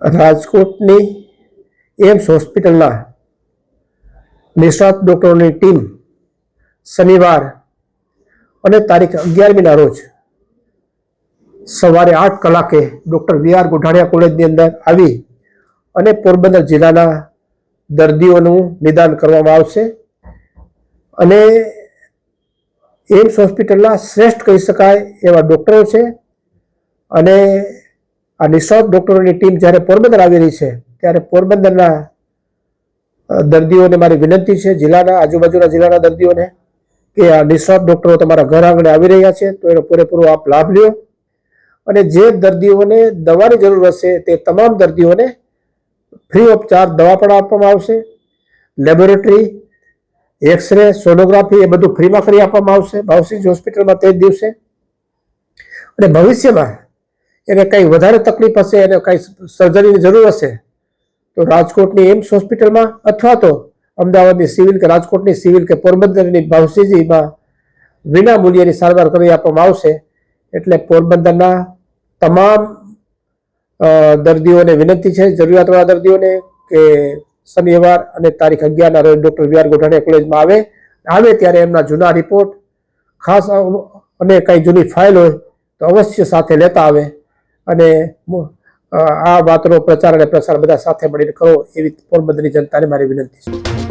રાજકોટની એમ્સ હોસ્પિટલના નિષ્ણાત ડૉક્ટરોની ટીમ શનિવાર અને તારીખ અગિયારમીના રોજ સવારે આઠ કલાકે ડૉક્ટર વી આર ગોઢાણિયા કોલેજની અંદર આવી અને પોરબંદર જિલ્લાના દર્દીઓનું નિદાન કરવામાં આવશે. અને એમ્સ હોસ્પિટલના શ્રેષ્ઠ કહી શકાય એવા ડૉક્ટરો છે અને આ નિષ્ણાત ડૉક્ટરોની ટીમ જ્યારે પોરબંદર આવેલી છે, ત્યારે પોરબંદરના દર્દીઓને મારી વિનંતી છે, જિલ્લાના, આજુબાજુના જિલ્લાના દર્દીઓને કે આ નિષ્ણાત ડૉક્ટરો તમારા ઘર આંગણે આવી રહ્યા છે, તો એનો પૂરેપૂરો આપ લાભ લ્યો. અને જે દર્દીઓને દવાની જરૂર હશે, તે તમામ દર્દીઓને ફ્રી ઓફ ચાર્જ દવા પણ આપવામાં આવશે, લેબોરેટરી, એક્સરે, સોનોગ્રાફી એ બધું ફ્રીમાં કરી આપવામાં આવશે ભાવસિંહ હોસ્પિટલમાં તે જ દિવસે. અને ભવિષ્યમાં એને કંઈ વધારે તકલીફ હશે, એને કંઈ સર્જરીની જરૂર હશે, તો રાજકોટની એમ્સ હોસ્પિટલમાં અથવા તો અમદાવાદની સિવિલ કે રાજકોટની સિવિલ કે પોરબંદરની ભાવસીજીમાં વિના મૂલ્યની સારવાર કરી આપવામાં આવશે, એટલે પોરબંદરના તમામ દર્દીઓને વિનંતી છે, જરૂરિયાતવાળા દર્દીઓને કે શનિવાર અને તારીખ અગિયારના રોજ ડૉક્ટર વી આર ગોઠાણીયા કોલેજમાં આવે આવે ત્યારે એમના જૂના રિપોર્ટ ખાસ અને કંઈ જૂની ફાઇલ હોય તો અવશ્ય સાથે લેતા આવે. અને આ વાતનો પ્રચાર અને પ્રસાર બધા સાથે મળીને કરો એવી પોરબંદરની જનતાને મારી વિનંતી છે.